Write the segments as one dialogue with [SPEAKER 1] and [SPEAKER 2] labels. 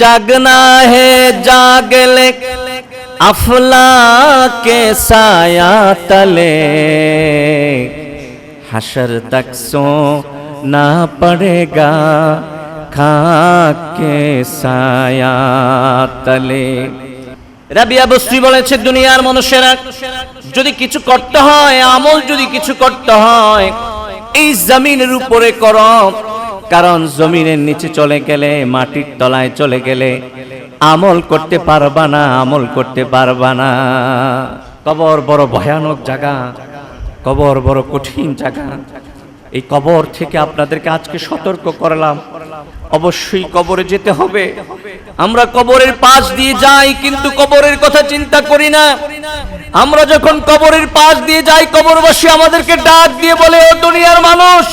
[SPEAKER 1] জাগনা হে জাগলে আফলা के साया तले हशर तक सोना पड़ेगा खाक के साया तले রাবিয়া বস্তি বলেছে দুনিয়ার মানুষেরা যদি কিছু করতে হয় আমল যদি কিছু করতে হয় এই জমিনের উপরে কর কারণ জমিনের নিচে চলে গেলে, মাটির তলায় চলে গেলে আমল করতে পারবা না, আমল করতে পারবা না। কবর বড় ভয়ানক জায়গা, কবর বড় কঠিন জায়গা। এই কবর থেকে আপনাদেরকে আজকে সতর্ক করলাম। অবশ্যই কবরে যেতে হবে। আমরা কবরের পাশ দিয়ে যাই, কিন্তু কবরের কথা চিন্তা করি না। আমরা যখন কবরের পাশ দিয়ে যাই, কবরবাসী আমাদেরকে ডাক দিয়ে বলে, ও দুনিয়ার মানুষ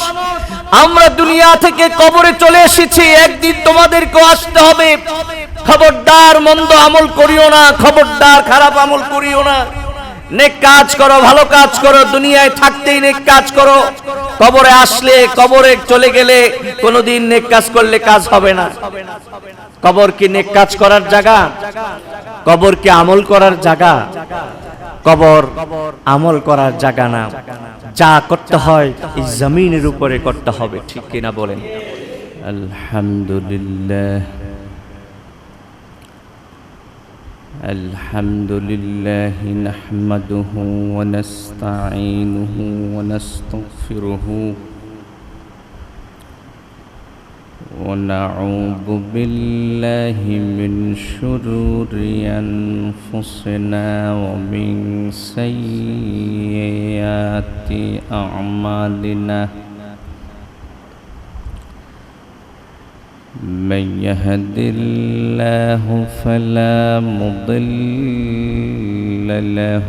[SPEAKER 1] আমরা দুনিয়া থেকে কবরে চলে এসেছি, একদিন তোমাদেরকেও আসতে হবে। খবরদার মন্দ আমল করিও না, খবরদার খারাপ আমল করিও না। নেক কাজ করো, ভালো কাজ করো, দুনিয়ায় থাকতেই নেক কাজ করো। কবরে আসলে, কবরে চলে গেলে কোনোদিন নেক কাজ করলে কাজ হবে না। কবর কি নেক কাজ করার জায়গা? কবর কি আমল করার জায়গা? কবর আমল করার জায়গা না। যা করতে হয় এই জমিনের উপরে করতে হবে ঠিক কিনা বলেন
[SPEAKER 2] আলহামদুলিল্লাহ الحمد لله نحمده ونستعينه ونستغفره ونعوذ بالله من شرور أنفسنا ومن سيئات أعمالنا. من يهد الله فلا مضل له.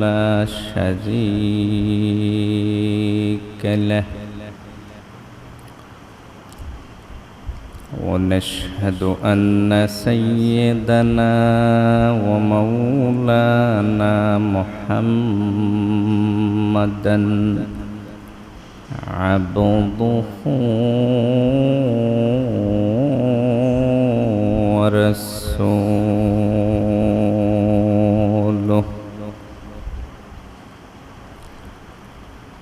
[SPEAKER 2] لا شريك له. ونشهد أن سيدنا ومولانا محمدا عبده ورسوله.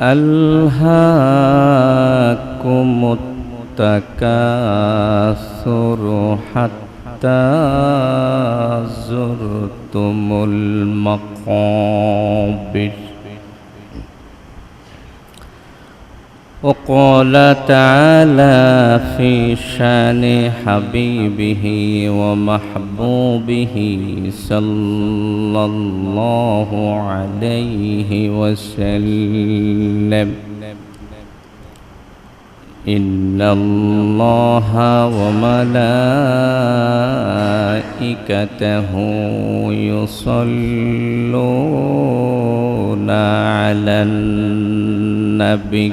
[SPEAKER 2] ألهاكم التكاثر حتى زرتم المقابر. وقال تعالى في شان حبيبه ومحبوبه صلى الله عليه وسلم. إن الله وملائكته يصلون على النبي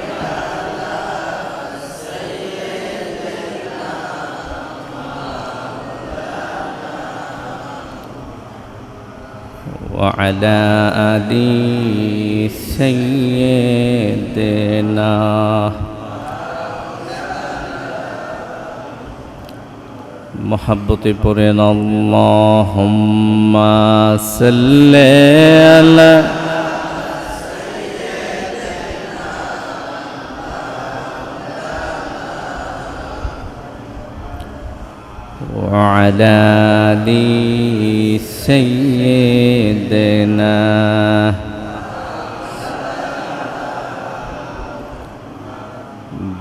[SPEAKER 2] وعلى آل سيدنا. محبت پرن اللهم صل على وعلى آل سيدنا.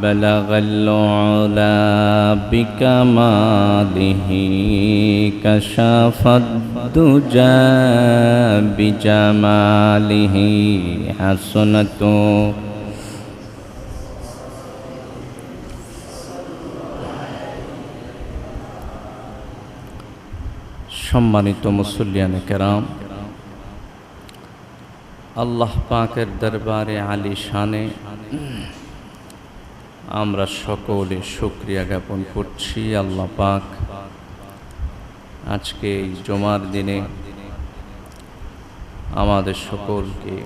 [SPEAKER 2] بلغ العلا بكماله كشف الدجى بجماله حسنة সম্মানিত মুসল্লিয়ানে কেরাম আল্লাহ পাকের দরবারে আলী শানে। আমরা সকলে শুক্রিয়া জ্ঞাপন করছি আল্লাহ পাক। আজকে এই জমার দিনে আমাদের সকলকে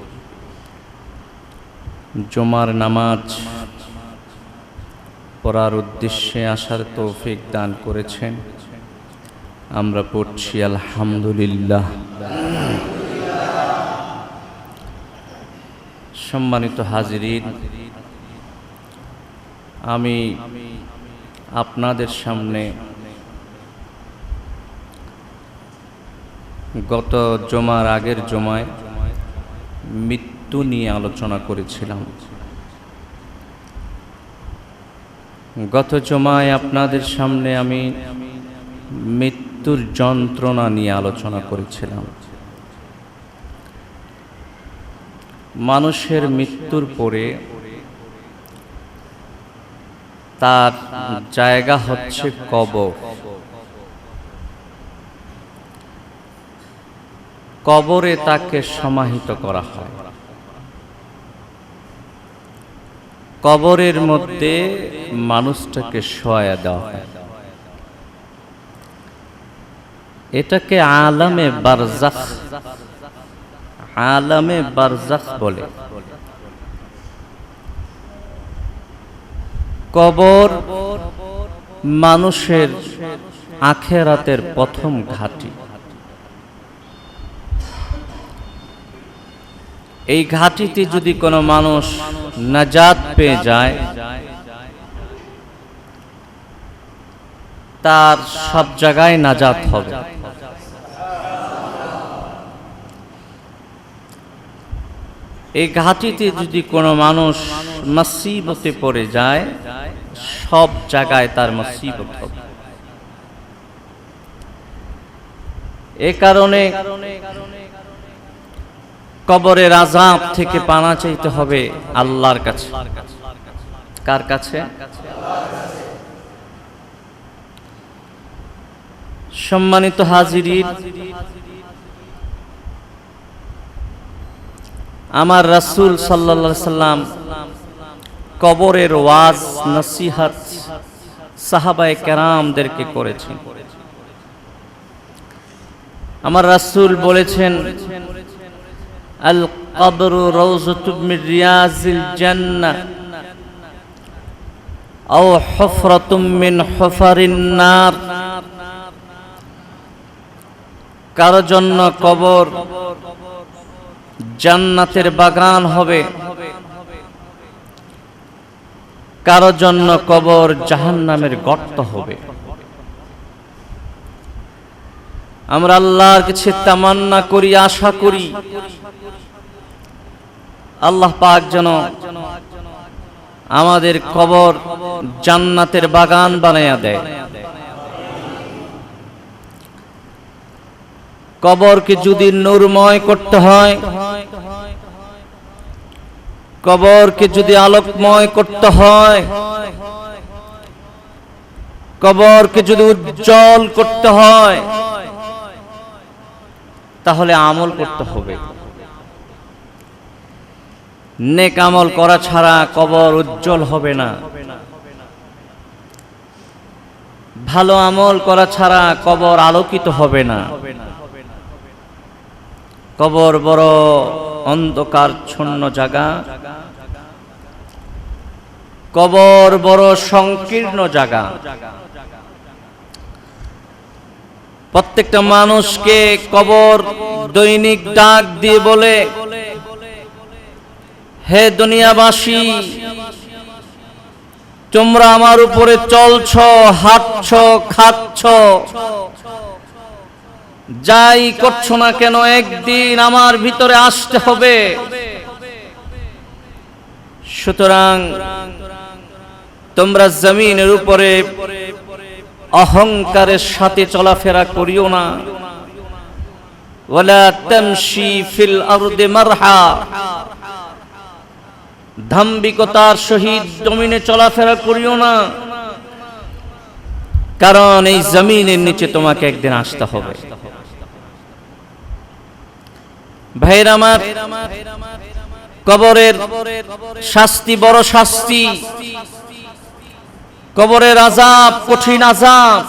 [SPEAKER 2] জমার নামাজ পড়ার উদ্দেশ্যে আসার তৌফিক দান করেছেন। আমরা পড়ছি আলহামদুলিল্লাহ। সম্মানিত হাজিরিন, আমি আপনাদের সামনে গত জমার আগের জমায় মৃত্যু নিয়ে আলোচনা করেছিলাম। গত জমায় আপনাদের সামনে আমি মৃত্যুর যন্ত্রণা নিয়ে আলোচনা করেছিলাম। মানুষের মৃত্যুর পরে তার জায়গা হচ্ছে কবর। কবরে তাকে সমাহিত করা হয়। কবরের মধ্যে মানুষটাকে শোয়া দেওয়া হয়। এটাকে আলামে বারজাখ আলামে বারজাখ বলে। কবর মানুষের আখেরাতের প্রথম ঘাঁটি। এই ঘাটিতে যদি কোনো মানুষ নাজাত পেয়ে যায়, তার সব জায়গায় নাজাত হবে। এই ঘাটিতে যদি কোনো মানুষ মসিবতে পড়ে যায়, সব জায়গায় তার মসিবত হবে। এ কারণে কবরের আজাব থেকে পানা চাইতে হবে আল্লাহর কাছে। কার কাছে? সম্মানিত হাজিরির আমার রাসূল সাল্লাল্লাহু সাল্লাম কবরের ওয়াজ, নসিহত সাহাবায়ে কেরামদেরকে করেছেন। আমার রাসূল বলেছেন আল কবরু রিয়াজিল হুফারিন নার। কারও জন্য কবর জান্নাতের বাগান হবে। কারও জন্য কবর জাহান্নামের গর্ত হবে। আমরা আল্লাহর কাছে তামান্না করি, আশা করি। আল্লাহ পাক যেন আমাদের কবর জান্নাতের বাগান বানাইয়া দেয়। কবরকে যদি নূরময় করতে হয়, কবরকে যদি আলোকময় করতে হয়, কবরকে যদি উজ্জ্বল করতে হয়, তাহলে আমল করতে হবে। নেক আমল করা ছাড়া কবর উজ্জ্বল হবে না। ভালো আমল করা ছাড়া কবর আলোকিত হবে না। কবর বড় অন্ধকার ছন্ন জায়গা। কবর বড় সংকীর্ণ জায়গা। প্রত্যেকটা মানুষকে কবর দৈনিক ডাক দিয়ে বলে, হে দুনিয়াবাসী, তোমরা আমার উপরে চলছ, হাঁটছ, খাচ্ছ যাই করছ না কেন, একদিন আমার ভিতরে আসতে হবে। সুতরাং তোমরা জমিনের উপরে অহংকারের সাথে চলাফেরা করিও না। ফিল ধাম্বিকতার সহিত জমিনে চলাফেরা করিও না। কারণ এই জমিনের নিচে তোমাকে একদিন আসতে হবে। ভাইয়ের আমার, কবরের শাস্তি বড় শাস্তি। কবরের আজাব কঠিন আজাব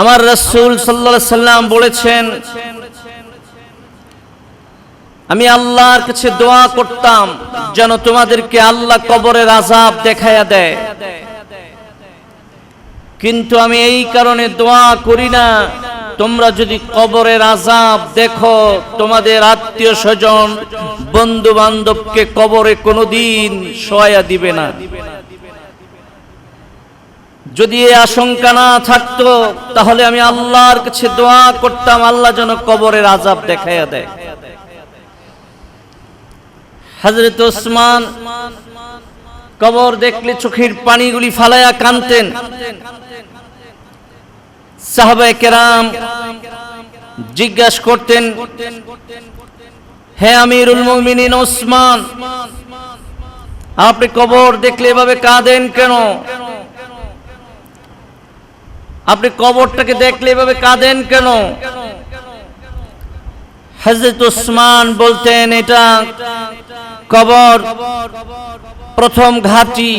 [SPEAKER 2] আমার রসুল সাল্লা সাল্লাম বলেছেন, আমি আল্লাহর কাছে দোয়া করতাম যেন তোমাদেরকে আল্লাহ কবরের আজাব দেখাইয়া দেয়। কিন্তু আমি এই কারণে দোয়া করি না। তোমরা যদি কবরের আজাব দেখো, তোমাদের আত্মীয় স্বজন বন্ধু বান্ধবকে কবরে কোনোদিন সহায়া দিবে না। যদি এই আশঙ্কা না থাকতো, তাহলে আমি আল্লাহর কাছে দোয়া করতাম, আল্লাহ যেন কবরের আজাব দেখাইয়া দেয়। হজরত ওসমান কবর দেখলে চোখের পানিগুলি ফালাইয়া কানতেন। সাহাবায়ে কেরাম জিজ্ঞাসা করতেন, হে আমিরুল মুমিনিন ওসমান, আপনি কবর দেখলে এভাবে কাঁদেন কেন? আপনি কবরটাকে দেখলে এভাবে কাঁদেন কেন? হজরত ওসমান বলতেন, এটা কবর প্রথম ঘাটি,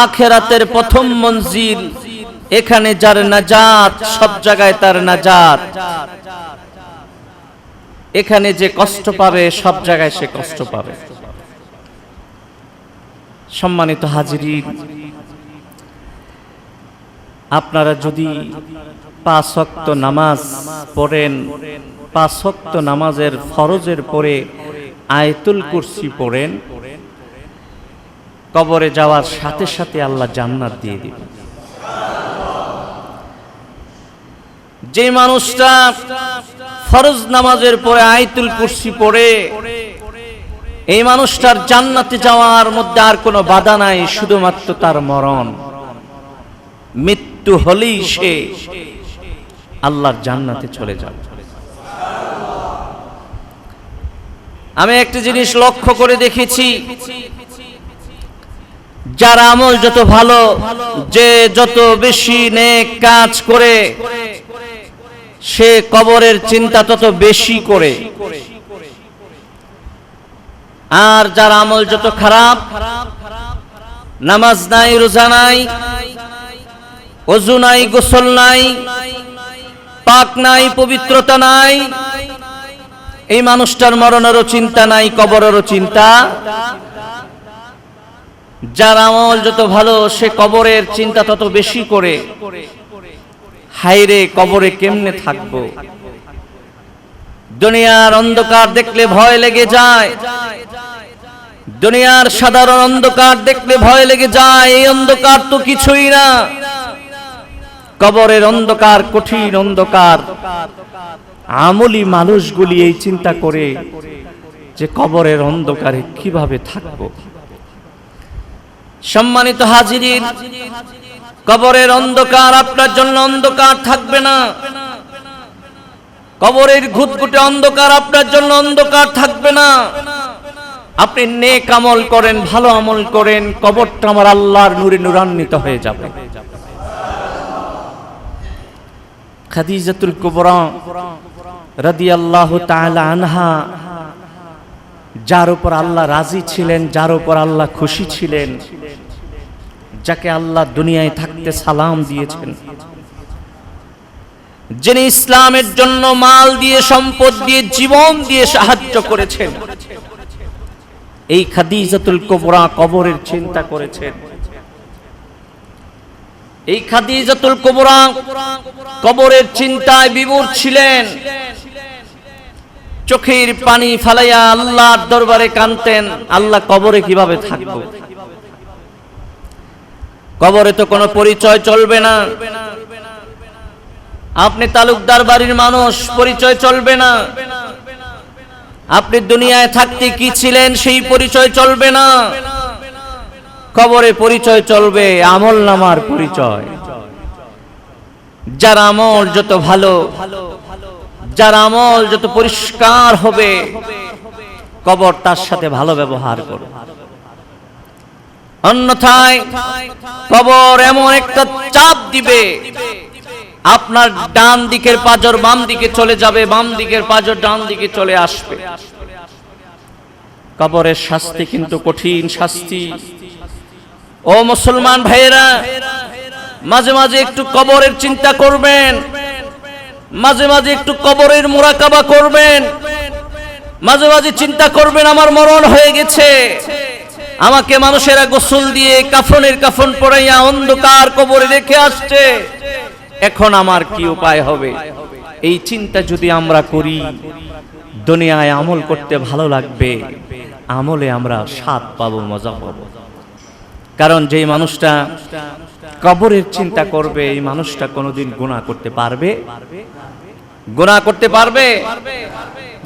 [SPEAKER 2] আখেরাতের প্রথম মঞ্জিল। এখানে যার নাজাত, সব জায়গায় তার নাজাত। এখানে যে কষ্ট পাবে, সব জায়গায় সে কষ্ট পাবে। সম্মানিত হাজিরি আপনারা যদি পাঁচ নামাজ পড়েন, পাঁচ নামাজের ফরজের পরে আয়তুল কুরসি পড়েন, কবরে যাওয়ার সাথে সাথে আল্লাহ জান্নাত দিয়ে দিবেন। যে মানুষটা ফরজ নামাজের পরে আয়তুল কুরসি পড়ে, এই মানুষটার জান্নাতে যাওয়ার মধ্যে আর কোনো বাধা নাই, শুধুমাত্র তার মরণ। মৃত্যু হলেই সে আল্লাহর জান্নাতে চলে যাবে। আমি একটা জিনিস লক্ষ্য করে দেখেছি, যার আমল যত ভালো, যে যত বেশি নেক কাজ করে সে কবরের চিন্তা তত বেশি করে। আর যার আমল যত খারাপ, নামাজ নাই, রোজা নাই, অজু নাই, গোসল নাই, পাক নাই, পবিত্রতা নাই, এই মানুষটার মরণেরও চিন্তা নাই, কবরেরও চিন্তা। যার আমল যত ভালো, সে কবরের চিন্তা তত বেশি করে। হাইরে কবরে কেমনে থাকব? দুনিয়ার অন্ধকার দেখলে ভয় লেগে যায়। দুনিয়ার সাধারণ অন্ধকার দেখলে ভয় লেগে যায়। এই অন্ধকার তো কিছুই না। কবরের অন্ধকার, কঠিন অন্ধকার। আমলি মানুষগুলি এই চিন্তা করে যে কবরের অন্ধকারে কীভাবে থাকব? সম্মানিত হাজিরিন কবরের অন্ধকার আপনার জন্য অন্ধকার থাকবে না। কবরের ঘুটঘুটে অন্ধকার আপনার জন্য অন্ধকার থাকবে না। আপনি নেক আমল করেন, ভালো আমল করেন, কবরটা আমার আল্লাহর নূরে নূরান্বিত হয়ে যাবে। খাদিজাতুল কুবরা রাদিয়াল্লাহু তাআলা আনহা, যার উপর আল্লাহ রাজি ছিলেন, যার উপর আল্লাহ খুশি ছিলেন, যাকে আল্লাহ দুনিয়ায় থাকতে সালাম দিয়েছেন। যিনি ইসলামের জন্য মাল দিয়ে, সম্পদ দিয়ে, জীবন দিয়ে সাহায্য করেছেন, এই খাদিজাতুল কুবরা কবরের চিন্তা করেছেন। এই খাদিজাতুল কুবরা কবরের চিন্তায় বিভোর ছিলেন। চোখের পানি ফালাইয়া আল্লাহর দরবারে কানতেন আল্লাহ কবরে কীভাবে থাকব? কবরে তো কোনো পরিচয় চলবে না। আপনি তালুকদার বাড়ির মানুষ, পরিচয় চলবে না। আপনি দুনিয়ায় থাকতে কি ছিলেন, সেই পরিচয় চলবে না। কবরে পরিচয় চলবে, আমল নামার পরিচয়। যার আমল যত ভালো, যার আমল যত পরিষ্কার হবে, কবর তার সাথে ভালো ব্যবহার করবে অন্যথায় কবর এমন একটা চাপ দিবে, আপনার ডান দিকের পাজর বাম দিকে চলে যাবে, বাম দিকের পাজর ডান দিকে চলে আসবে। কবরের শাস্তি কিন্তু কঠিন শাস্তি। ও মুসলমান ভাইয়েরা, মাঝে মাঝে একটু কবরের চিন্তা করবেন, মাঝে মাঝে একটু কবরের মোরাকাবা করবেন, মাঝে মাঝে চিন্তা করবেন, আমার মরণ হয়ে গেছে। আমাকে মানুষেরা গোসল দিয়ে কাফনের কাফন পরাইয়া অন্ধকার কবরে রেখে আসছে। এখন আমার কি উপায় হবে? এই চিন্তা যদি আমরা করি, দুনিয়ায় আমল করতে ভালো লাগবে, আমলে আমরা স্বাদ পাবো, মজা পাবো। কারণ যেই মানুষটা কবরের চিন্তা করবে, এই মানুষটা কোনোদিন গুণা করতে পারবে? গুণা করতে পারবে?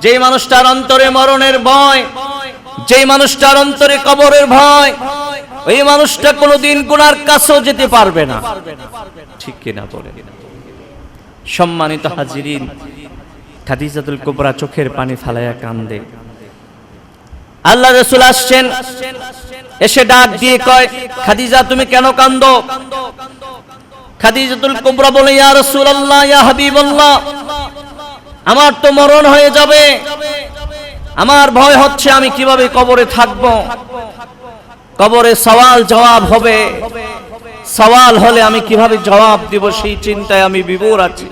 [SPEAKER 2] যেই মানুষটার অন্তরে মরণের ভয় যেই মানুষটার অন্তরে কবরের ভয়, ওই মানুষটা কোনোদিন গুনার কাছেও যেতে পারবে না। ঠিক কিনা বলে সম্মানিত হাজিরিন, খাদিজাতুল কুবরা চোখের পানি ফালাইয়া কান্দে। আল্লাহ রসুল আসছেন, এসে ডাক দিয়ে কয়, খাদিজা, তুমি কেন কান্দো? খাদিজাতুল কুবরা বলে, ইয়া রাসূলুল্লাহ, ইয়া হাবিবাল্লাহ, আমার তো মরণ হয়ে যাবে। আমার ভয় হচ্ছে আমি কীভাবে কবরে থাকব? কবরে সওয়াল জবাব হবে। সওয়াল হলে আমি কীভাবে জবাব দিব সেই চিন্তায় আমি বিভোর আছি।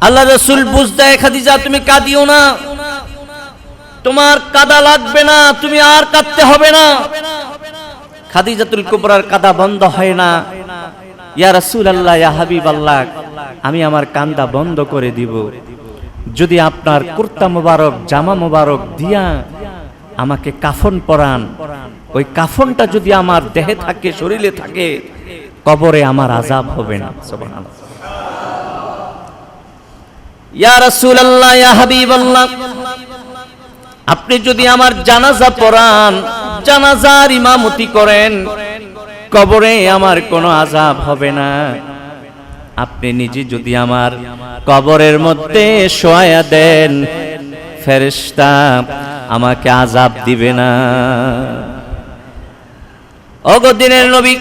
[SPEAKER 2] আল্লাহ রসুল বুঝ দেয়, খাদিজা, তুমি কাঁদিও না। তোমার কাদা লাগবে না, তুমি আর কাঁদতে হবে না। খাদিজাতুল কুবরার কাদা বন্ধ হয় না। ইয়া রাসূল আল্লাহ ইয়া হাবিব আল্লাহ আমি আমার কান্দা বন্ধ করে দিব। যদি আপনার কুর্তা মোবারক, জামা মোবারক দিয়া আমাকে কাফন পরান, ওই কাফনটা যদি আমার দেহে থাকে, শরীরে থাকে, কবরে আমার আজাব হবে না। আপনি যদি আমার জানাজা পড়ান, জানাজার ইমামতি করেন, কবরে আমার কোনো আজাব হবে না। আপনি নিজে যদি আমার কবরের মধ্যে শোয়া দেন, ফেরেশতা আমাকে আজাব দিবে না। অগদিনের নবী,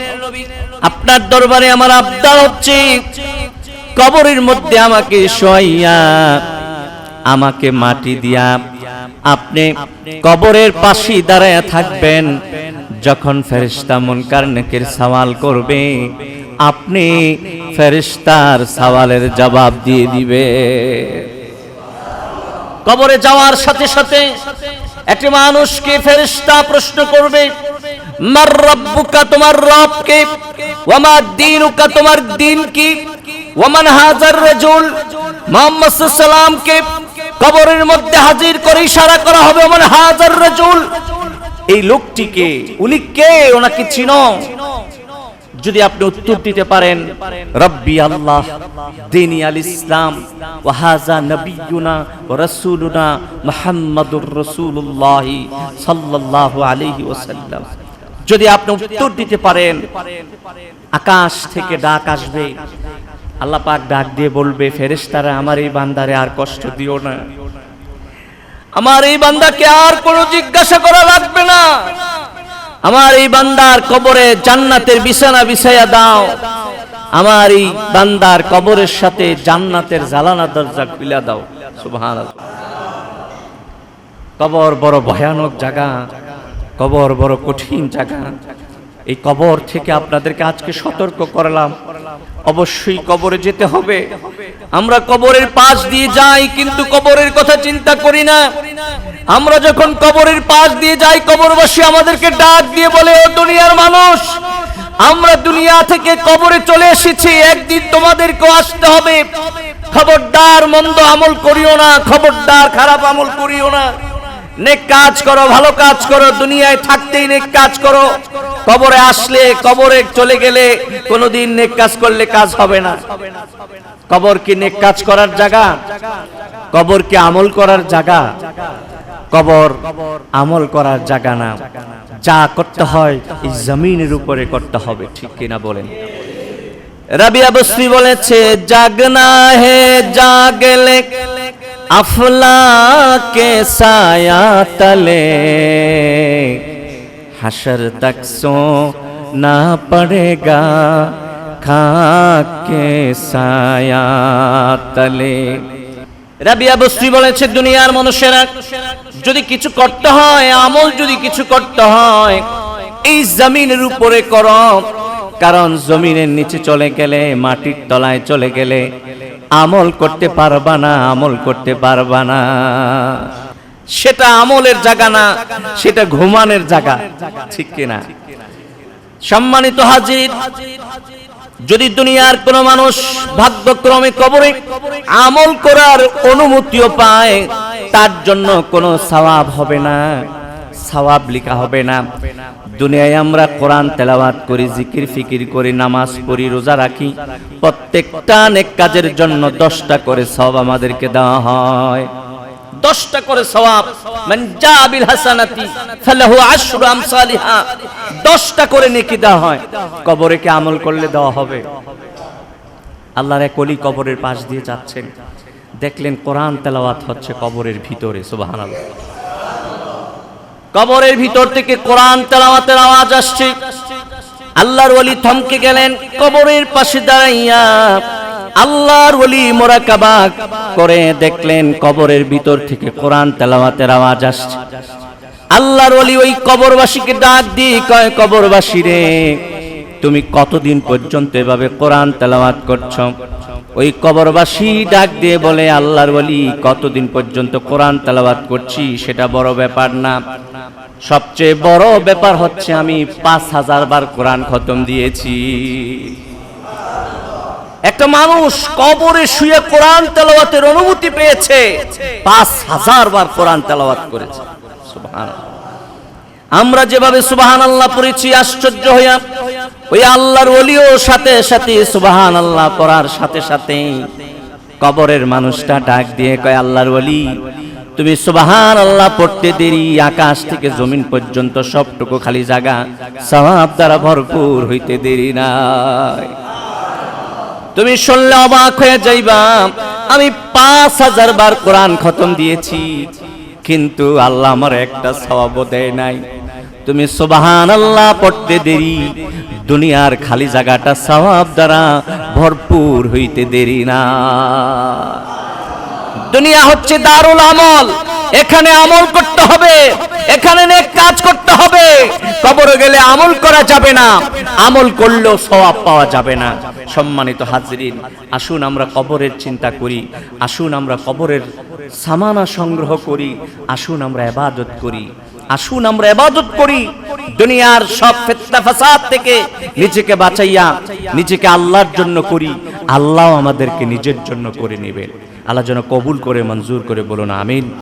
[SPEAKER 2] আপনার দরবারে আমার আবদার হচ্ছে, কবরের মধ্যে আমাকে শোয়াইয়া, আমাকে মাটি দিয়া আপনি কবরের পাশে দাঁড়ায় থাকবেন, যখন ফেরিস্তা মুনকার নেকের সওয়াল করবে আপনি ফেরিস্তার সওয়ালের জবাব দিয়ে দিবে। কবরে যাওয়ার সাথে সাথে একটি মানুষকে ফেরিস্তা প্রশ্ন করবে, মার রব্বুকা তোমার রব কে? ওয়ামা দিনুকা তোমার দিন কি? ওয়ামান হাজার রাজুল মুহাম্মদ সাল্লাল্লাহু কে? কবরের মধ্যে হাজির করে ইশারা করা হবে ওমান হাজার রাজুল। এই লোকটিকে, উনি কে? ওনাকে চিনো। যদি আপনি উত্তর দিতে পারেন, রব্বি আল্লাহ, দিনী আল ইসলাম ওয়াহাজা নবিয়ুনা ও রসুলুনা মুহাম্মাদুর রসুল্লাহ সাল্লাল্লাহু আলাইহি ওয়াসাল্লাম। যদি আপনি উত্তর দিতে পারেন, আকাশ থেকে ডাক আসবে। আল্লাহ পাক ডাক দিয়ে বলবে, ফেরেশতারা, আমার এই বান্দারে আর কষ্ট দিও না। আমার এই বান্দাকে আর কোনো জিজ্ঞাসা করা লাগবে না। আমার এই বান্দার কবরে জান্নাতের বিছানা বিছাইয়া দাও। আমার এই বান্দার কবরের সাথে জান্নাতের জালানা দরজা খুলে দাও। সুবহানাল্লাহ। কবর বড় ভয়ানক জায়গা। কবর বড় কঠিন জায়গা। এই কবর থেকে আপনাদেরকে আজকে সতর্ক করলাম। অবশ্যই কবরে যেতে হবে। আমরা কবরের পাশ দিয়ে যাই, কিন্তু কবরের কথা চিন্তা করি না। আমরা যখন কবরের পাশ দিয়ে যাই, কবরবাসী আমাদেরকে ডাক দিয়ে বলে, ও দুনিয়ার মানুষ, আমরা দুনিয়া থেকে কবরে চলে এসেছি, একদিন তোমাদেরকেও আসতে হবে। খবরদার, মন্দ আমল করিও না, খবরদার, খারাপ আমল করিও না। নেক কাজ করো, ভালো কাজ করো, দুনিয়ায় থাকতেই নেক কাজ করো। কবরে আসলে, কবরে চলে গেলে কোনোদিন নেক কাজ করলে কাজ হবে না। কবর কি নেক কাজ করার জায়গা? কবর কি আমল করার জায়গা? কবর আমল করার জায়গা না। যা করতে হয়, এই জমিনের উপরে করতে হবে, ঠিক কিনা বলেন? রাবিয়া বস্তি বলেছে, জাগনা হে জাগলে আফলা के साया तले हशर तक सोना पड़ेगा खाके साया तले রাবিয়া বস্তি বলেছে দুনিয়ার মানুষেরা যদি কিছু করতে হয় আমল যদি কিছু করতে হয় এই জমিনের উপরে কর কারণ জমিনের নিচে চলে গেলে মাটির তলায় চলে গেলে আমল করতে পারবা না, আমল করতে পারবা না। সেটা আমলের জায়গা না, সেটা ঘুমানের জায়গা। ঠিক কিনা? সম্মানিত হাজির, যদি দুনিয়ার কোন মানুষ ভাগ্যক্রমে কবরে আমল করার অনুমতিও পায়, তার জন্য কোনো সওয়াব হবে না, সওয়াব লেখা হবে না। দুনিয়ায় আমরা কোরআন তেলাওয়াত করি, জিকির ফিকির করি, নামাজ পড়ি, রোজা রাখি, প্রত্যেকটা নেক কাজের জন্য দশটা করে সব আমাদেরকে দেওয়া হয়। দশটা করে সওয়াব, মান জা বিল দশটা করে নেকি দেওয়া হয়। কবরে কি আমল করলে দেওয়া হবে? আল্লাহর এক অলি কবরের পাশ দিয়ে যাচ্ছেন। দেখলেন কোরআন তেলাওয়াত হচ্ছে কবরের ভিতরে, সুবহানাল্লাহ। কবরের ভিতর থেকে কোরআন তেলাওয়াতের আওয়াজ আসছে। আল্লাহর ওলি থমকে গেলেন, কবরের পাশে দাঁড়াইয়া আল্লাহর ওলি মোরাকাবা করে দেখলেন কবরের ভিতর থেকে কোরআন তেলাওয়াতের আওয়াজ আসছে। আল্লাহর ওলি ওই কবরবাসীকে ডাক দিয়ে কয়, কবরবাসী রে, তুমি কতদিন পর্যন্ত এভাবে কোরআন তেলাওয়াত করছ? ওই কবরবাসী ডাক দিয়ে বলে, আল্লাহর ওলি, কতদিন পর্যন্ত কোরআন তেলাওয়াত করছি, সেটা বড় ব্যাপার না। সবচেয়ে বড় ব্যাপার হচ্ছে আমি পাঁচ হাজার বার কোরআন খতম দিয়েছি। একটা মানুষ কবরে শুয়ে কোরআন তেলাওয়াতের অনুমতি পেয়েছে, পাঁচ হাজার বার কোরআন তেলাওয়াত করেছে। আমরা যেভাবে সুবাহান আল্লাহ পড়েছি, আশ্চর্য হইয়া, ওই আল্লাহর ওলিও সাথে সাথে সুবাহান আল্লাহ পড়ার সাথে সাথে কবরের মানুষটা ডাক দিয়ে কয়, আল্লাহর ওলি তুমি সুবাহান আল্লাহ পড়তে দেরি, আকাশ থেকে জমিন পর্যন্ত সবটুকু খালি জায়গা। সওয়াব দ্বারা ভরপুর হইতে দেরি নাই। তুমি শুনলে অবাক হয়ে যাইবা, আমি পাঁচ হাজার বার কোরআন খতম দিয়েছি, কিন্তু আল্লাহ আমার একটা স্বভাব দেয় নাই। তুমি সুবাহান আল্লাহ পড়তে দেরি, দুনিয়ার খালি জায়গাটা সওয়াব দ্বারা ভরপুর হইতে দেরি না। দুনিয়া হচ্ছে দারুল আমল। এখানে আমল করতে হবে, এখানে নেক কাজ করতে হবে। কবরে গেলে আমল করা যাবে না, আমল করলেও সওয়াব পাওয়া যাবে না। সম্মানিত হাজরিন, আসুন আমরা কবরের চিন্তা করি, আসুন আমরা কবরের সামানা সংগ্রহ করি, আসুন আমরা এবাদত করি, আসুন আমরা এবাদত করি। দুনিয়ার সব ফেতনা ফাসাদ থেকে নিজেকে বাঁচাইয়া নিজেকে আল্লাহর জন্য করি, আল্লাহ আমাদেরকে নিজের জন্য করে নেবেন। আল্লাহ যেন কবুল করে মঞ্জুর করে বলুন আমিন।